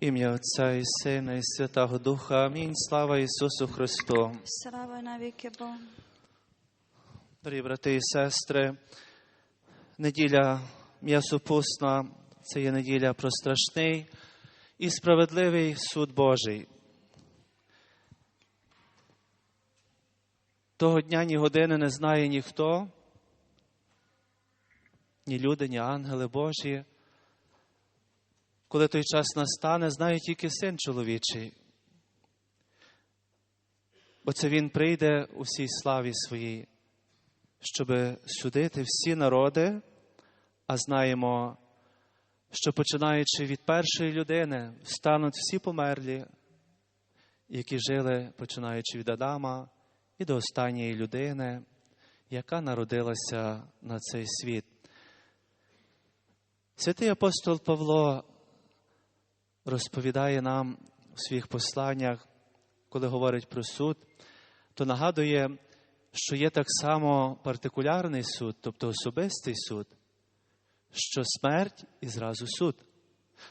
Ім'я Отця і Сина, і Святого Духа. Амінь. Слава Ісусу Христу. Слава навіки Богу. Дорогі брати і сестри, неділя м'ясопусна це є неділя про страшний і справедливий суд Божий. Того дня ні години не знає ніхто, ні люди, ні ангели Божі. Коли той час настане, знає тільки син чоловічий. Бо це він прийде у всій славі своїй, щоб судити всі народи, а знаємо, що починаючи від першої людини, стануть всі померлі, які жили, починаючи від Адама і до останньої людини, яка народилася на цей світ. Святий апостол Павло розповідає нам у своїх посланнях, коли говорить про суд, то нагадує, що є так само партикулярний суд, тобто особистий суд, що смерть і зразу суд.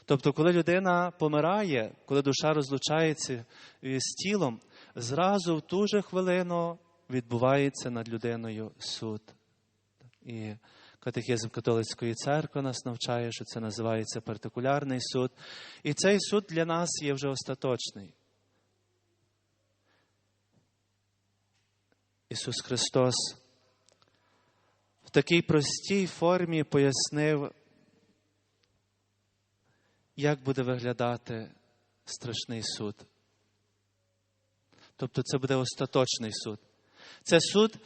Тобто, коли людина помирає, коли душа розлучається з тілом, зразу в ту же хвилину відбувається над людиною суд. І Катехізм католицької церкви нас навчає, що це називається партикулярний суд. І цей суд для нас є вже остаточний. Ісус Христос в такій простій формі пояснив, як буде виглядати страшний суд. Тобто це буде остаточний суд. Це суд,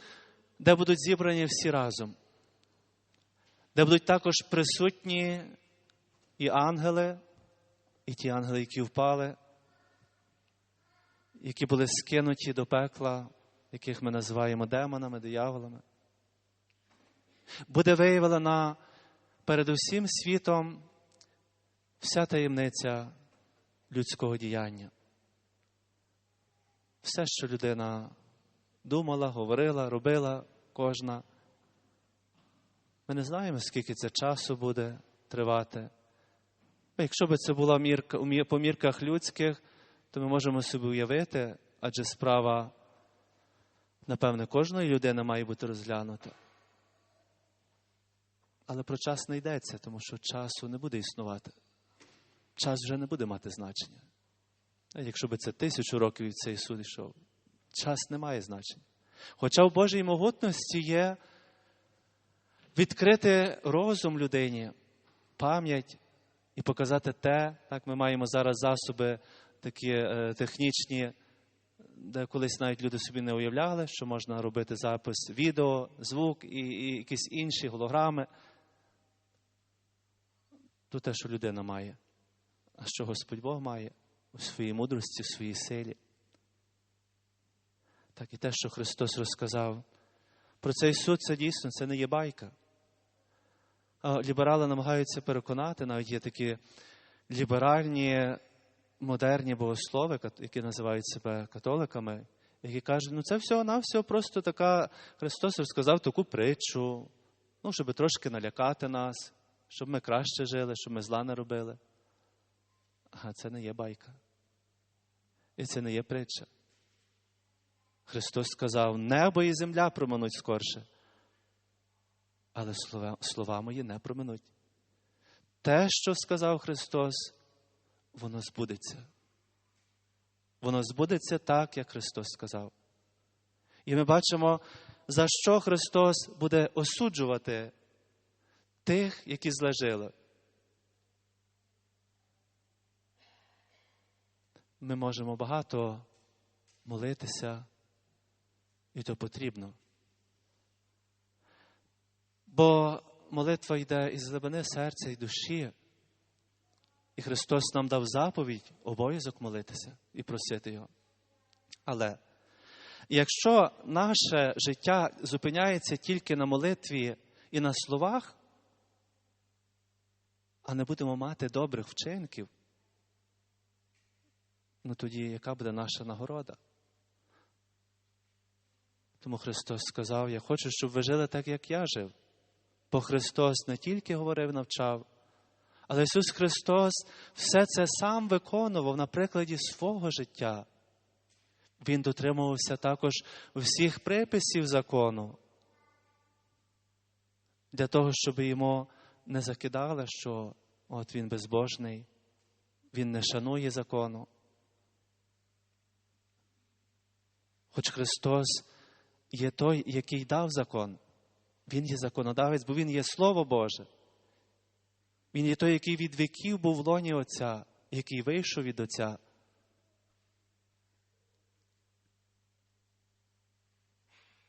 де будуть зібрані всі разом, де будуть також присутні і ангели, і ті ангели, які впали, які були скинуті до пекла, яких ми називаємо демонами, дияволами. Буде виявлена перед усім світом вся таємниця людського діяння. Все, що людина думала, говорила, робила кожна. Ми не знаємо, скільки це часу буде тривати. Якщо б це була мірка, по мірках людських, то ми можемо собі уявити, адже справа, напевне, кожної людини має бути розглянута. Але про час не йдеться, тому що часу не буде існувати. Час вже не буде мати значення. Якщо б це тисячу років від цей суд йшов, час не має значення. Хоча в Божій могутності є відкрити розум людині, пам'ять і показати те, так ми маємо зараз засоби такі е, технічні, де колись навіть люди собі не уявляли, що можна робити запис відео, звук і, і якісь інші голограми. То те, що людина має, а що Господь Бог має у своїй мудрості, у своїй силі. Так і те, що Христос розказав. Про цей суд це дійсно це не є байка. Ліберали намагаються переконати, навіть є такі ліберальні, модерні богослови, які називають себе католиками, які кажуть, ну це всього навсього просто така Христос розказав таку притчу, ну, щоб трошки налякати нас, щоб ми краще жили, щоб ми зла не робили. А це не є байка. І це не є притча. Христос сказав, небо і земля проминуть скорше. Але слова, слова мої не проминуть. Те, що сказав Христос, воно збудеться. Воно збудеться так, як Христос сказав. І ми бачимо, за що Христос буде осуджувати тих, які злежили. Ми можемо багато молитися, і то потрібно. Бо молитва йде із глибини серця і душі. І Христос нам дав заповідь, обов'язок молитися і просити Його. Але якщо наше життя зупиняється тільки на молитві і на словах, а не будемо мати добрих вчинків, ну тоді яка буде наша нагорода? Тому Христос сказав: Я хочу, щоб ви жили так, як я жив. Бо Христос не тільки говорив, навчав, Але Ісус Христос все це сам виконував на прикладі свого життя. Він дотримувався також всіх приписів закону, для того, щоб йому не закидали, що от він безбожний, він не шанує закону. Хоч Христос є той, який дав закон. Він є законодавець, бо Він є Слово Боже. Він є той, який від віків був в лоні Отця, який вийшов від Отця.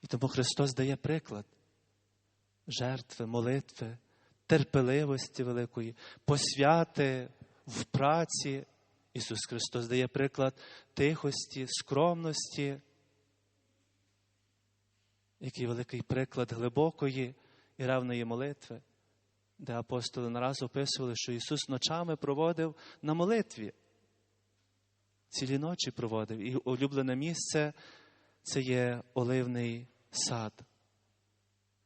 І тому Христос дає приклад жертви, молитви, терпеливості великої, посвяти в праці. Ісус Христос дає приклад тихості, скромності, який великий приклад глибокої і ревної молитви, де апостоли нараз описували, що Ісус ночами проводив на молитві. Цілі ночі проводив. І улюблене місце це є оливний сад,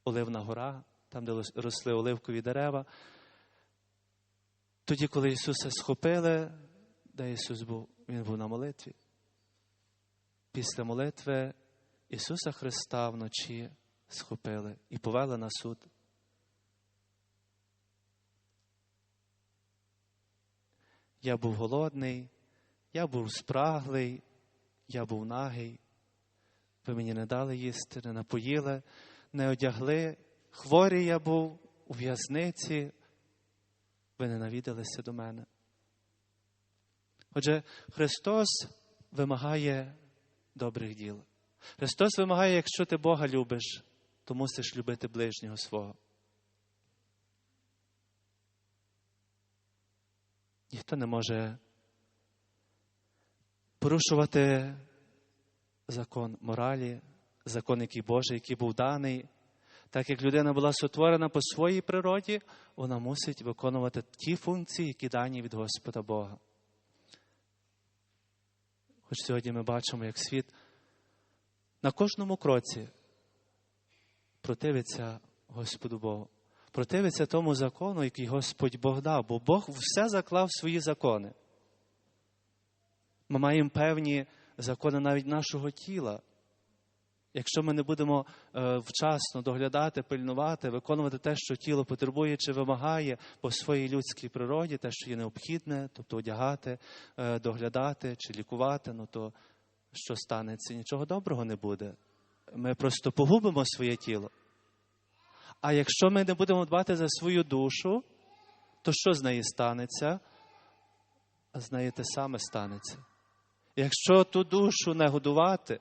Оливна гора, там, де росли оливкові дерева. Тоді, коли Ісуса схопили, де Ісус був, Він був на молитві. Після молитви Ісуса Христа вночі схопили і повели на суд. Я був голодний, я був спраглий, я був нагий. Ви мені не дали їсти, не напоїли, не одягли. Хворий я був у в'язниці, ви не навідалися до мене. Отже, Христос вимагає добрих діл. Христос вимагає, якщо ти Бога любиш, то мусиш любити ближнього свого. Ніхто не може порушувати закон моралі, закон, який Божий, який був даний. Так як людина була сотворена по своїй природі, вона мусить виконувати ті функції, які дані від Господа Бога. Хоч сьогодні ми бачимо, як світ на кожному кроці противиться Господу Богу, противиться тому закону, який Господь Бог дав, бо Бог все заклав свої закони. Ми маємо певні закони навіть нашого тіла. Якщо ми не будемо е, вчасно доглядати, пильнувати, виконувати те, що тіло потребує чи вимагає по своїй людській природі, те, що є необхідне, тобто одягати, е, доглядати чи лікувати, ну то що станеться? Нічого доброго не буде. Ми просто погубимо своє тіло. А якщо ми не будемо дбати за свою душу, то що з неї станеться? З неї те саме станеться. Якщо ту душу не годувати,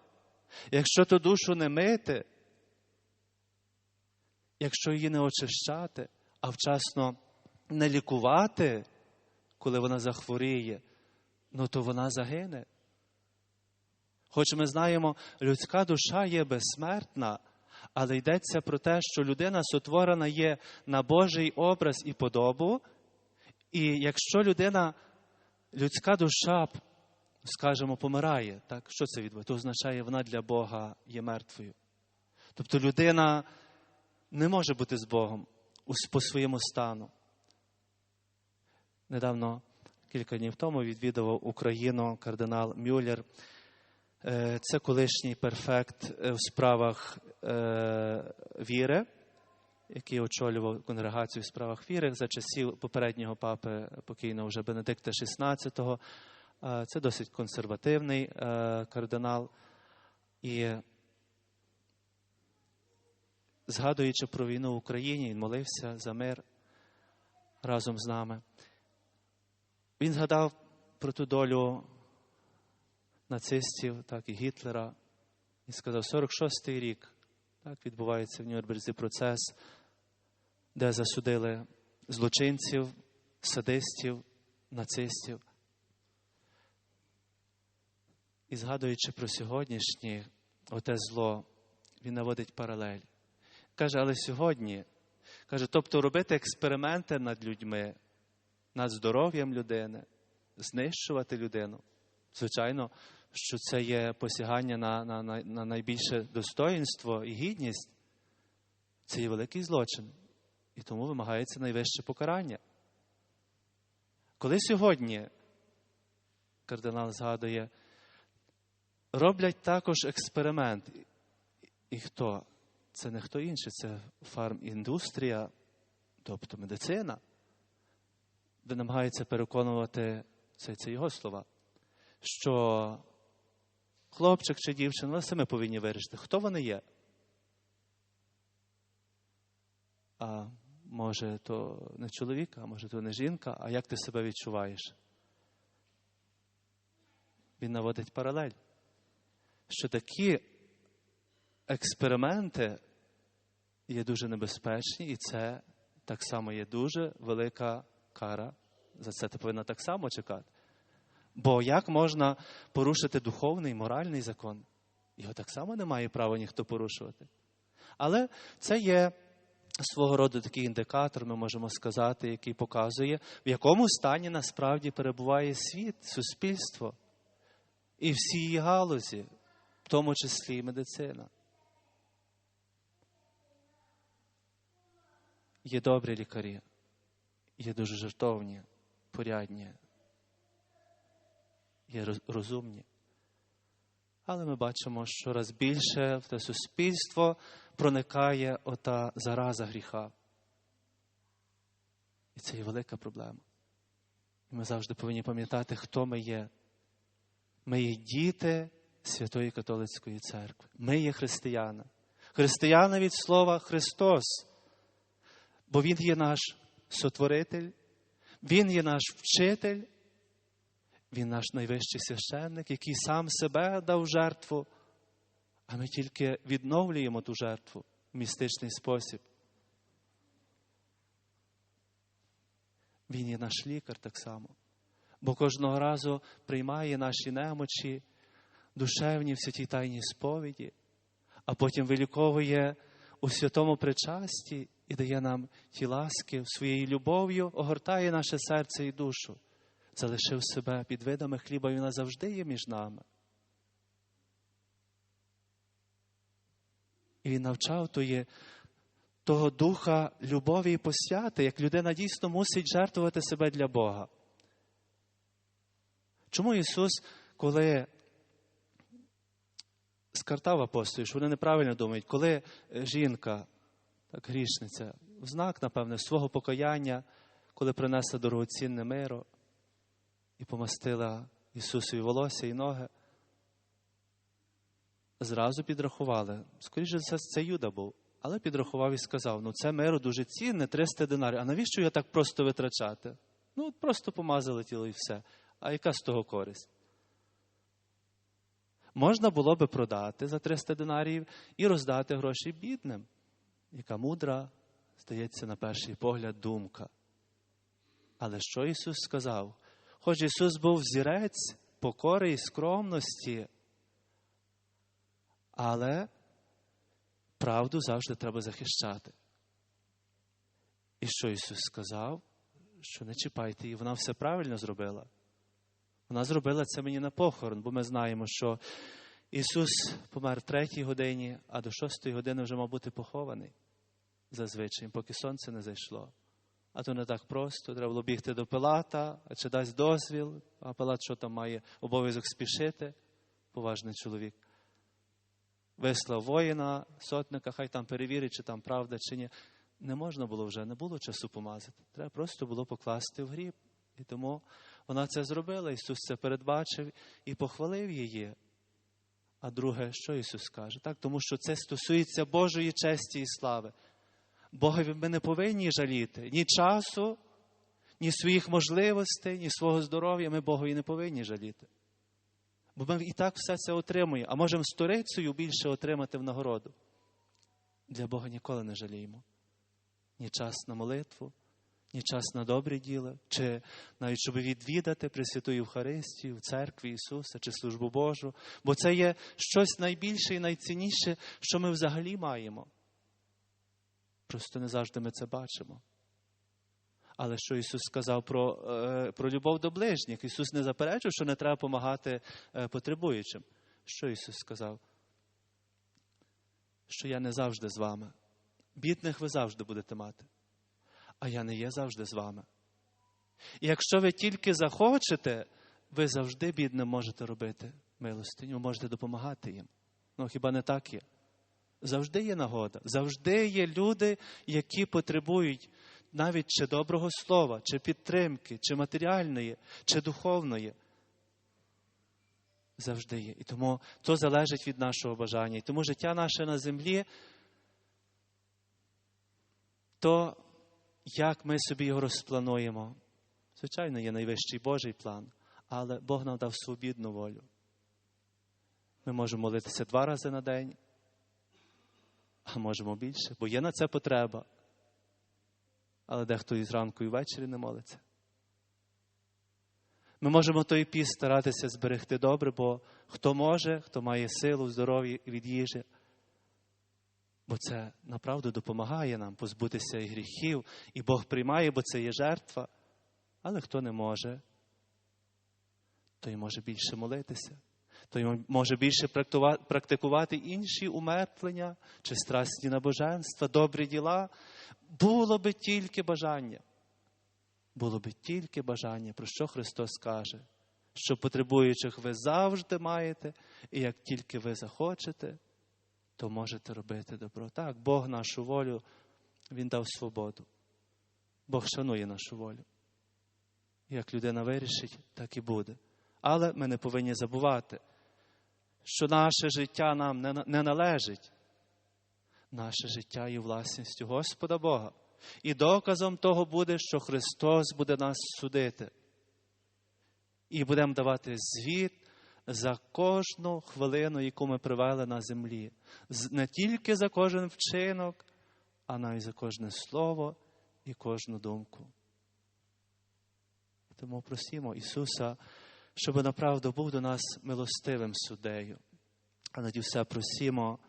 якщо ту душу не мити, якщо її не очищати, а вчасно не лікувати, коли вона захворіє, ну то вона загине. Хоч ми знаємо, людська душа є безсмертна, але йдеться про те, що людина сотворена є на Божий образ і подобу, і якщо людина, людська душа скажемо, помирає, так, що це відбувається? То означає, вона для Бога є мертвою. Тобто людина не може бути з Богом по своєму стану. Недавно, кілька днів тому, відвідував Україну кардинал Мюллер. Е, це колишній перфект е, в справах е, віри, який очолював конгрегацію в справах віри за часів попереднього папи покійного вже Бенедикта XVI. Це досить консервативний кардинал. І згадуючи про війну в Україні, він молився за мир разом з нами. Він згадав про ту долю нацистів, так і Гітлера. Він сказав, 46-й рік так, відбувається в Нюрнберзі процес, де засудили злочинців, садистів, нацистів. І згадуючи про сьогоднішнє оте зло, він наводить паралель. Каже, але сьогодні, каже, тобто робити експерименти над людьми, над здоров'ям людини, знищувати людину. Звичайно, що це є посягання на, на, на, на найбільше достоїнство і гідність. Це є великий злочин. І тому вимагається найвище покарання. Коли сьогодні, кардинал згадує, роблять також експеримент. І хто? Це не хто інший, це фарміндустрія, тобто медицина, де намагаються переконувати, це, це його слова, що хлопчик чи дівчина, ви самі повинні вирішити, хто вони є. А може, то не чоловік, а може, то не жінка, а як ти себе відчуваєш? Він наводить паралель, що такі експерименти є дуже небезпечні, і це так само є дуже велика кара. За це ти повинна так само чекати. Бо як можна порушити духовний моральний закон? Його так само не має права ніхто порушувати. Але це є свого роду такий індикатор, ми можемо сказати, який показує, в якому стані насправді перебуває світ, суспільство і всі її галузі, в тому числі і медицина. Є добрі лікарі, є дуже жертовні, порядні, є розумні. Але ми бачимо, що раз більше в те суспільство проникає ота зараза гріха. І це є велика проблема. І ми завжди повинні пам'ятати, хто ми є. Ми є діти Святої Католицької церкви. Ми є християни. Християни від слова Христос. Бо Він є наш сотворитель, Він є наш вчитель, Він наш найвищий священник, який сам себе дав жертву, а ми тільки відновлюємо ту жертву в містичний спосіб. Він є наш лікар так само, бо кожного разу приймає наші немочі, душевні в святій тайній сповіді, а потім виліковує у святому причасті і дає нам ті ласки своєю любов'ю, огортає наше серце і душу, залишив себе під видами хліба, і вона завжди є між нами. І він навчав тої, того духа любові і посвяти, як людина дійсно мусить жертвувати себе для Бога. Чому Ісус, коли скартав апостолів, що вони неправильно думають, коли жінка, так грішниця, в знак, напевне, свого покаяння, коли принесла дорогоцінне миро і помастила Ісусові волосся і ноги, зразу підрахували. Скоріше за це Юда був. Але підрахував і сказав: ну це миро дуже цінне, 300 динарів. А навіщо його так просто витрачати? Ну, просто помазали тіло і все. А яка з того користь? Можна було би продати за 300 динарів і роздати гроші бідним, яка мудра, здається, на перший погляд, думка. Але що Ісус сказав? Хоч Ісус був зірець покори і скромності, але правду завжди треба захищати. І що Ісус сказав? Що не чіпайте її, вона все правильно зробила. Вона зробила це мені на похорон, бо ми знаємо, що Ісус помер в третій годині, а до шостої години вже мав бути похований зазвичай, поки сонце не зайшло. А то не так просто. Треба було бігти до Пилата, а чи дасть дозвіл, а Пилат що там має обов'язок спішити, поважний чоловік. Вислав воїна, сотника, хай там перевірить, чи там правда, чи ні. Не можна було вже, не було часу помазати. Треба просто було покласти в гріб. І тому вона це зробила. Ісус це передбачив і похвалив її. А друге, що Ісус каже? Так, Тому що це стосується Божої честі і слави. Богові ми не повинні жаліти ні часу, ні своїх можливостей, ні свого здоров'я. Ми Богові не повинні жаліти. Бо ми і так все це отримуємо, а можемо сторицею більше отримати в нагороду. Для Бога ніколи не жаліємо. Ні час на молитву, ні час на добрі діла, чи навіть щоб відвідати Пресвяту Євхаристію в церкві Ісуса чи службу Божу. Бо це є щось найбільше і найцінніше, що ми взагалі маємо. Просто не завжди ми це бачимо. Але що Ісус сказав про про любов до ближніх? Ісус не заперечив, що не треба допомагати потребуючим. Що Ісус сказав? Що я не завжди з вами. Бідних ви завжди будете мати. А я не є завжди з вами. І якщо ви тільки захочете, ви завжди бідним можете робити милостиню, можете допомагати їм. Ну хіба не так є? Завжди є нагода, завжди є люди, які потребують навіть чи доброго слова, чи підтримки, чи матеріальної, чи духовної. Завжди є. І тому то залежить від нашого бажання. І тому життя наше на землі, то як ми собі його розплануємо. Звичайно, є найвищий Божий план, але Бог нам дав свобідну волю. Ми можемо молитися два рази на день, а можемо більше, бо є на це потреба. Але дехто і зранку, і ввечері не молиться. Ми можемо той піст старатися зберегти добре, бо хто може, хто має силу, здоров'я від їжі. Бо це направду допомагає нам позбутися і гріхів, і Бог приймає, бо це є жертва. Але хто не може, той може більше молитися, той може більше практикувати інші умертвлення чи страсні набоженства, добрі діла. Було би тільки бажання. Було би тільки бажання, про що Христос каже, що потребуючих ви завжди маєте, і як тільки ви захочете, то можете робити добро. Так, Бог нашу волю, Він дав свободу. Бог шанує нашу волю. Як людина вирішить, так і буде. Але ми не повинні забувати, що наше життя нам не належить. Наше життя є власністю Господа Бога. І доказом того буде, що Христос буде нас судити. І будемо давати звіт за кожну хвилину, яку ми привели на землі. Не тільки за кожен вчинок, а навіть за кожне слово і кожну думку. Тому просимо Ісуса, щоб направду був до нас милостивим суддею. А наді все просимо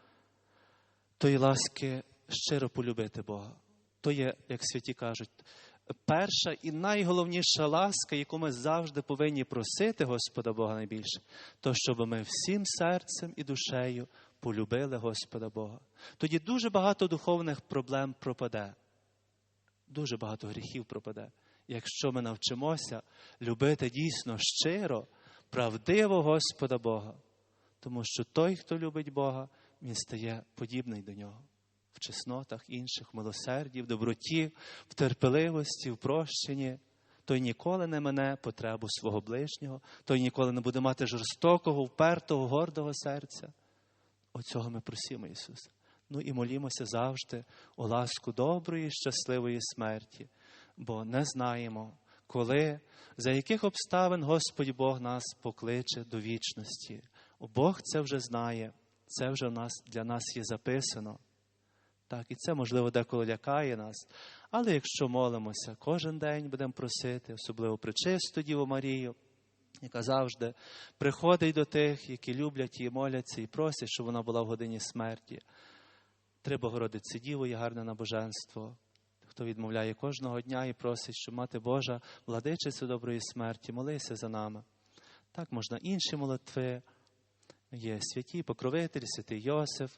тої ласки щиро полюбити Бога. То є, як святі кажуть, перша і найголовніша ласка, яку ми завжди повинні просити Господа Бога найбільше, то щоб ми всім серцем і душею полюбили Господа Бога. Тоді дуже багато духовних проблем пропаде, дуже багато гріхів пропаде. Якщо ми навчимося любити дійсно щиро, правдиво Господа Бога, тому що той, хто любить Бога, він стає подібний до нього в чеснотах інших, в милосерді, в доброті, в терпеливості, в прощенні. Той ніколи не мене потребу свого ближнього, той ніколи не буде мати жорстокого, впертого, гордого серця. Оцього ми просимо Ісуса. Ну і молімося завжди у ласку доброї, щасливої смерті, бо не знаємо, коли, за яких обставин Господь Бог нас покличе до вічності. Бог це вже знає, це вже в нас, для нас є записано. Так, І це, можливо, деколи лякає нас. Але якщо молимося, кожен день будемо просити, особливо причисту Діву Марію, яка завжди приходить до тих, які люблять її, моляться і просять, щоб вона була в годині смерті. Три Богородиці Діву є гарне набоженство. Хто відмовляє кожного дня і просить, щоб мати Божа владичицю доброї смерті, молися за нами. Так можна інші молитви. Є святі покровитель, святий Йосиф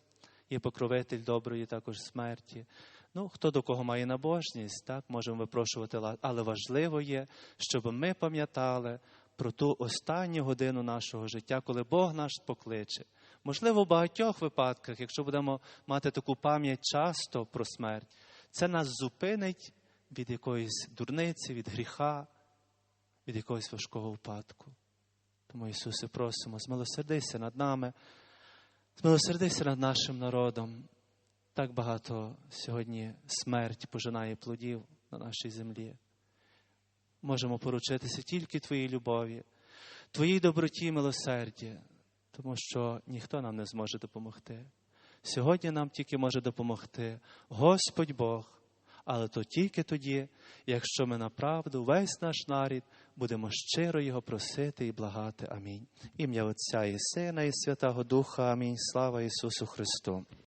є покровитель доброї також смерті. Ну, хто до кого має набожність, так, можемо випрошувати, але важливо є, щоб ми пам'ятали про ту останню годину нашого життя, коли Бог наш покличе. Можливо, в багатьох випадках, якщо будемо мати таку пам'ять часто про смерть, це нас зупинить від якоїсь дурниці, від гріха, від якогось важкого випадку. Тому, Ісусе, просимо, змилосердися над нами. Змилосердися над нашим народом. Так багато сьогодні смерть пожинає плодів на нашій землі. Можемо поручитися тільки Твоїй любові, Твоїй доброті і милосерді, тому що ніхто нам не зможе допомогти. Сьогодні нам тільки може допомогти Господь Бог, але то тільки тоді, якщо ми направду весь наш нарід будемо щиро Його просити і благати. Амінь. Ім'я Отця і Сина, і Святого Духа. Амінь. Слава Ісусу Христу.